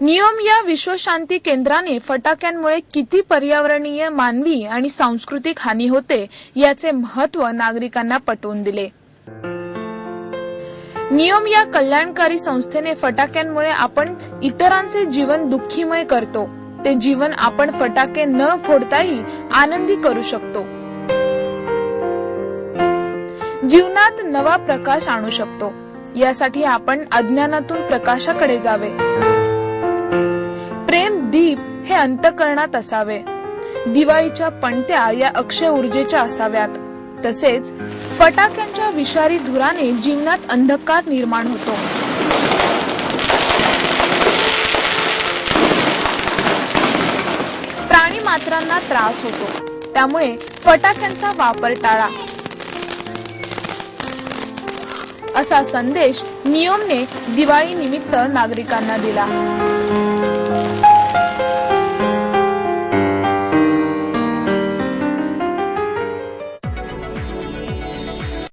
नियम या विश्वशांती केंद्राने फटाक्यांमुळे किती पर्यावरणीय मानवी आणि सांस्कृतिक हानी होते याचे महत्त्व नागरिकांना पटवून दिले. नियम या कल्याणकारी संस्थेने फटाक्यांमुळे आपण इतरांचे जीवन दुःखीमय करतो. ते जीवन आपण फटाके न फोडताही आनंदी करू शकतो. जीवनात नवा प्रकाश आणू शकतो. यासाठी आपण अज्ञानातून प्रकाशाकडे जावे. अंतकरणात असावे. दिवाळीच्या पणत्या या अक्षय ऊर्जेच्या असाव्यात. तसेच फटाक्यांच्या विषारी धुराने जीवनात अंधकार निर्माण होतो. प्राणी मात्रांना त्रास होतो. त्यामुळे फटाक्यांचा वापर टाळा. असा संदेश नियमने दिवाळी निमित्त नागरिकांना दिला.